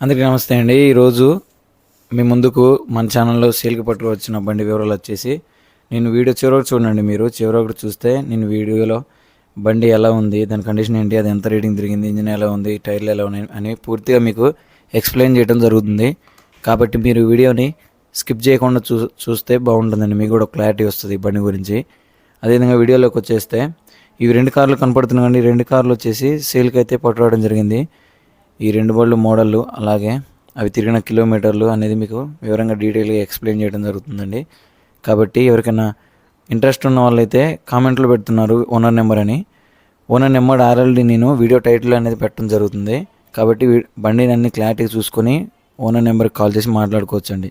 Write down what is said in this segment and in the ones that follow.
అందరికీ నమస్తే అండి. ఈరోజు మీ ముందుకు మన ఛానల్లో సేల్కి పట్టుకు వచ్చిన బండి వివరాలు వచ్చేసి నేను వీడియో చివరకు చూడండి మీరు. చివరికి చూస్తే నేను వీడియోలో బండి ఎలా ఉంది దాని కండిషన్ ఏంటి అది ఎంత రేటింగ్ తిరిగింది ఇంజిన్ ఎలా ఉంది టైర్లు ఎలా ఉన్నాయి అని పూర్తిగా మీకు ఎక్స్ప్లెయిన్ చేయడం జరుగుతుంది. కాబట్టి మీరు వీడియోని స్కిప్ చేయకుండా చూ చూస్తే బాగుంటుందండి. మీకు కూడా క్లారిటీ వస్తుంది బండి గురించి. అదేవిధంగా వీడియోలోకి వచ్చేస్తే ఇవి రెండు కార్లు కనపడుతున్నాయండి రెండు కార్లు వచ్చేసి సేల్కి అయితే పట్టుకోవడం జరిగింది. ఈ రెండు బళ్ళు మోడళ్ళు అలాగే అవి తిరిగిన కిలోమీటర్లు అనేది మీకు వివరంగా డీటెయిల్గా ఎక్స్ప్లెయిన్ చేయడం జరుగుతుందండి. కాబట్టి ఎవరికైనా ఇంట్రెస్ట్ ఉన్న వాళ్ళైతే కామెంట్లు పెడుతున్నారు ఓనర్ నెంబర్ అని. ఓనర్ నెంబర్ ఆర్ఎల్డి నేను వీడియో టైటిల్ అనేది పెట్టడం జరుగుతుంది. కాబట్టి బండిని అన్ని క్లారిటీ చూసుకొని ఓనర్ నెంబర్కి కాల్ చేసి మాట్లాడుకోవచ్చండి.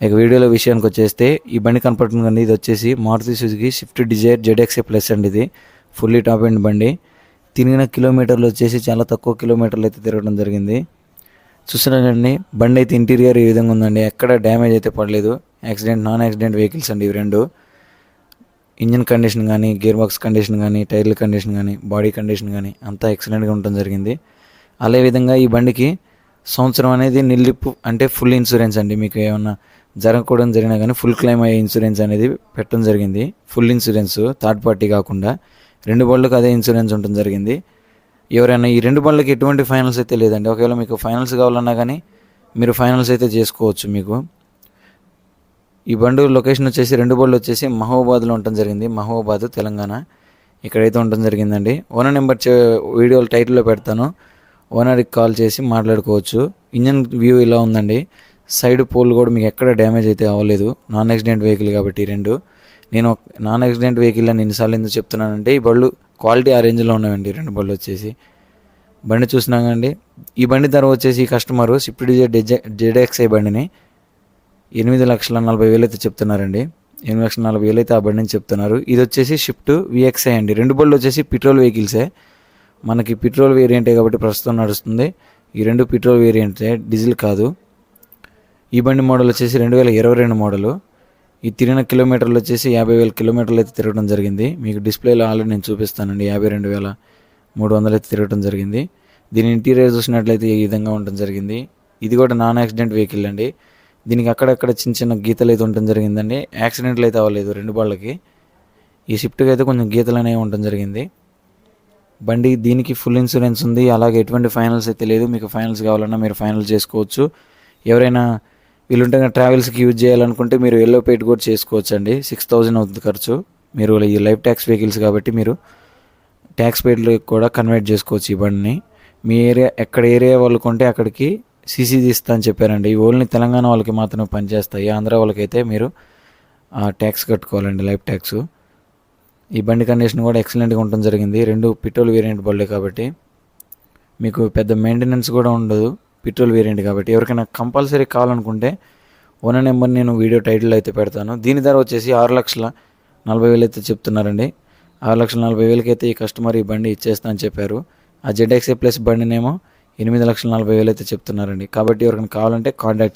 ఇక వీడియోలో విషయానికి వచ్చేస్తే ఈ బండి కనపడుతుంది కండి ఇది వచ్చేసి Maruti Suzuki Swift Dzire ZXI plus అండి ఇది. ఫుల్లీ టాప్ ఎండ్ బండి. తిరిగిన కిలోమీటర్లు వచ్చేసి చాలా తక్కువ కిలోమీటర్లు అయితే తిరగడం జరిగింది. చూస్తున్నారండి బండి అయితే ఇంటీరియర్ ఈ విధంగా ఉందండి ఎక్కడ డ్యామేజ్ అయితే పడలేదు. యాక్సిడెంట్ నాన్ యాక్సిడెంట్ వెహికల్స్ అండి ఇవి రెండు. ఇంజిన్ కండిషన్ కానీ గేర్ బాక్స్ కండిషన్ కానీ టైర్ల కండిషన్ కానీ బాడీ కండిషన్ కానీ అంతా ఎక్సలెంట్గా ఉండటం జరిగింది. అదే విధంగా ఈ బండికి సంవత్సరం అనేది నిల్లిప్పు అంటే ఫుల్ ఇన్సూరెన్స్ అండి. మీకు ఏమన్నా జరగకూడదు జరిగినా కానీ ఫుల్ క్లెయిమ్ అయ్యే ఇన్సూరెన్స్ అనేది పెట్టడం జరిగింది. ఫుల్ ఇన్సూరెన్స్ థర్డ్ పార్టీ కాకుండా రెండు బళ్ళకి అదే ఇన్సూరెన్స్ ఉంటుంది జరిగింది. ఎవరైనా ఈ రెండు బండ్లకి ఎటువంటి ఫైనల్స్ అయితే లేదండి. ఒకవేళ మీకు ఫైనల్స్ కావాలన్నా కానీ మీరు ఫైనల్స్ అయితే చేసుకోవచ్చు మీకు. ఈ బండు లొకేషన్ వచ్చేసి రెండు బళ్ళు వచ్చేసి మహబూబాద్లో ఉండటం జరిగింది. మహబూబాద్ తెలంగాణ. ఇక్కడైతే ఉండటం జరిగిందండి. ఓనర్ నెంబర్ చే వీడియోలు టైటిల్లో పెడతాను. ఓనర్కి కాల్ చేసి మాట్లాడుకోవచ్చు. ఇంజన్ వ్యూ ఇలా ఉందండి. సైడ్ పోల్ కూడా మీకు ఎక్కడ డ్యామేజ్ అయితే అవ్వలేదు. నాన్ యాక్సిడెంట్ వెహికల్ కాబట్టి రెండు. నేను నాన్ యాక్సిడెంట్ వెహికల్ అని ఎన్నిసార్లు ఎందుకు చెప్తున్నానంటే ఈ బళ్ళు క్వాలిటీ ఆ రేంజ్లో ఉన్నాయండి రెండు బళ్ళు వచ్చేసి. బండి చూసినాకండి ఈ బండి ధర వచ్చేసి ఈ కస్టమర్ స్విఫ్ట్ డిజైర్ జెడ్ఎక్స్ఐ బండిని ఎనిమిది లక్షల నలభై వేలు అయితే చెప్తున్నారండి. ఎనిమిది లక్షల నలభై వేలు అయితే ఆ బండిని చెప్తున్నారు. ఇది వచ్చేసి షిఫ్ట్ విఎక్స్ఐ అండి. రెండు బళ్ళు వచ్చేసి పెట్రోల్ వెహికల్సే మనకి పెట్రోల్ వేరియంటే కాబట్టి ప్రస్తుతం నడుస్తుంది. ఈ రెండు పెట్రోల్ వేరియంటే డీజిల్ కాదు. ఈ బండి మోడల్ వచ్చేసి రెండు వేల ఇరవై రెండు మోడలు. ఈ తిరిగిన కిలోమీటర్లు వచ్చేసి యాభై వేల కిలోమీటర్లు అయితే తిరగడం జరిగింది. మీకు డిస్ప్లేలో ఆల్రెడీ నేను చూపిస్తానండి. యాభై రెండు వేల మూడు వందలు అయితే తిరగడం జరిగింది. దీని ఇంటీరియర్ చూసినట్లయితే ఈ విధంగా ఉండడం జరిగింది. ఇది కూడా నాన్ యాక్సిడెంట్ వెహికల్ అండి. దీనికి అక్కడక్కడ చిన్న చిన్న గీతలు అయితే ఉండడం జరిగిందండి. యాక్సిడెంట్లు అయితే అవ్వలేదు రెండు బాళ్ళకి. ఈ షిఫ్ట్కి అయితే కొంచెం గీతలు అనేవి ఉండడం జరిగింది. బండి దీనికి ఫుల్ ఇన్సూరెన్స్ ఉంది. అలాగే ఎటువంటి ఫైనల్స్ అయితే లేదు. మీకు ఫైనల్స్ కావాలన్నా మీరు ఫైనల్ చేసుకోవచ్చు. ఎవరైనా వీళ్ళుంటే ట్రావెల్స్కి యూజ్ చేయాలనుకుంటే మీరు ఎల్లో పేట్ కూడా చేసుకోవచ్చు అండి సిక్స్ థౌజండ్ అవుతుంది ఖర్చు. మీరు ఈ లైఫ్ ట్యాక్స్ వెహికల్స్ కాబట్టి మీరు ట్యాక్స్ పేడ్లు కూడా కన్వర్ట్ చేసుకోవచ్చు ఈ బండిని. మీ ఏరియా ఎక్కడ ఏరియా వాళ్ళు కొంటే అక్కడికి సీసీ తీస్తా అని చెప్పారండి. ఈ ఓన్లీ తెలంగాణ వాళ్ళకి మాత్రమే పనిచేస్తాయి. ఆంధ్ర వాళ్ళకైతే మీరు ట్యాక్స్ కట్టుకోవాలండి లైఫ్ ట్యాక్స్. ఈ బండి కండిషన్ కూడా ఎక్సలెంట్గా ఉండటం జరిగింది. రెండు పెట్రోల్ వేరియంట్ బళ్ళే కాబట్టి మీకు పెద్ద మెయింటెనెన్స్ కూడా ఉండదు. పెట్రోల్ వేరియంట్ కాబట్టి. ఎవరికైనా కంపల్సరీ కావాలనుకుంటే ఓన నెంబర్ నేను వీడియో టైటిల్ అయితే పెడతాను. దీని ధర వచ్చేసి ఆరు లక్షల నలభై వేలు అయితే చెప్తున్నారండి. ఆరు లక్షల నలభై వేలకి అయితే ఈ కస్టమర్ ఈ బండి ఇచ్చేస్తా అని చెప్పారు. ఆ జెడ్ఎక్సే ప్లస్ బండినేమో ఎనిమిది లక్షల నలభై వేలు అయితే చెప్తున్నారండి. కాబట్టి ఎవరికైనా కావాలంటే కాంటాక్ట్